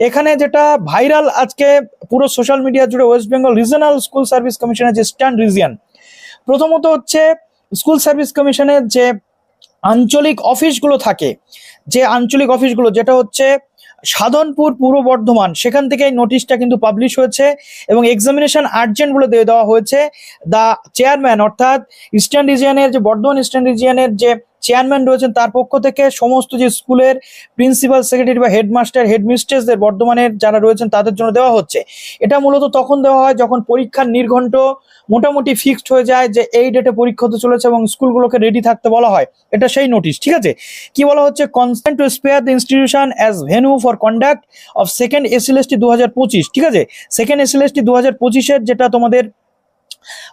এখানে যেটা ভাইরাল আজকে পুরো সোশ্যাল মিডিয়া জুড়ে West Bengal regional school service কমিশনের যে স্ট্যান্ড রিজিয়ান প্রথমত হচ্ছে স্কুল সার্ভিস কমিশনের যে আঞ্চলিক অফিসগুলো থাকে, যে আঞ্চলিক অফিসগুলো যেটা হচ্ছে সাধনপুর পূর্ব বর্ধমান, সেখান থেকে এই নোটিশটা কিন্তু পাবলিশ হয়েছে এবং এক্সামিনেশন আর্জেন্ট বলে দিয়ে দেওয়া হয়েছে। দ্য চেয়ারম্যান অর্থাৎ ইস্টার্ন রিজিয়নের যে, বর্ধমান ইস্টার্ন রিজিয়নের যে চেয়ারম্যান রয়েছেন তার পক্ষ থেকে সমস্ত যে স্কুলের প্রিন্সিপাল, সেক্রেটারি বা হেডমাস্টার, হেডমিস্ট্রেসদের বর্ধমানের যারা রয়েছেন তাদের জন্য দেওয়া হচ্ছে। এটা মূলত তখন দেওয়া হয় যখন পরীক্ষার নির্ঘণ্ট মোটামুটি ফিক্সড হয়ে যায় যে এই ডেটে পরীক্ষা হতে চলেছে এবং স্কুলগুলোকে রেডি থাকতে বলা হয়। এটা সেই নোটিশ ঠিক আছে? কি বলা হচ্ছে? Consent to spare the institution as venue for conduct of second SLST দু হাজার পঁচিশ ঠিক আছে? সেকেন্ড এসএলএসটি দু হাজার পঁচিশের যেটা তোমাদের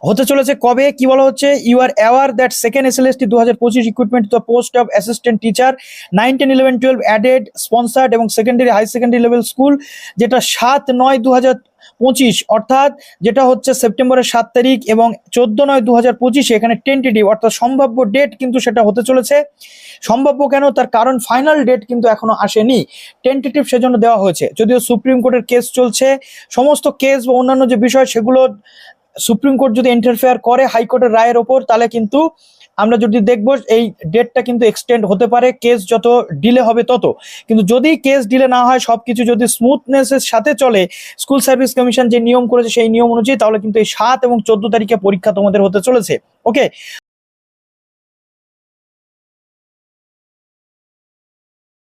হতে চলেছে কবে? কি বলা হচ্ছে? You are aware that second SLST দু হাজার পঁচিশ equipment the post of assistant teacher nine ten eleven twelve aided sponsored এবং secondary high secondary level school যেটা সাত নয় দু হাজার পঁচিশ, অর্থাৎ যেটা হচ্ছে সেপ্টেম্বরের সাত তারিখ এবং চোদ্দ নয় দু হাজার পঁচিশে এখানে টেন্টেটিভ অর্থাৎ সম্ভাব্য ডেট কিন্তু সেটা হতে চলেছে। সম্ভাব্য কেন? তার কারণ ফাইনাল ডেট কিন্তু এখনও আসেনি। টেন্টেটিভ সেজন্য দেওয়া হয়েছে। যদিও সুপ্রিম কোর্টের কেস চলছে, সমস্ত কেস বা অন্যান্য যে বিষয় সেগুলো সুপ্রিম কোর্ট যদি ইন্টারফেয়ার করে হাইকোর্টের রায়ের ওপর, তাহলে কিন্তু আমরা যদি দেখব এই ডেটটা কিন্তু এক্সটেন্ড হতে পারে কেস যত ডিলে হবে তত। কিন্তু যদি কেস ডিলে না হয়, সবকিছু যদি স্মুথনেসের সাথে চলে স্কুল সার্ভিস কমিশন যে নিয়ম করেছে সেই নিয়ম অনুযায়ী, তাহলে কিন্তু এই সাত এবং চোদ্দ তারিখে পরীক্ষা তোমাদের হতে চলেছে। ওকে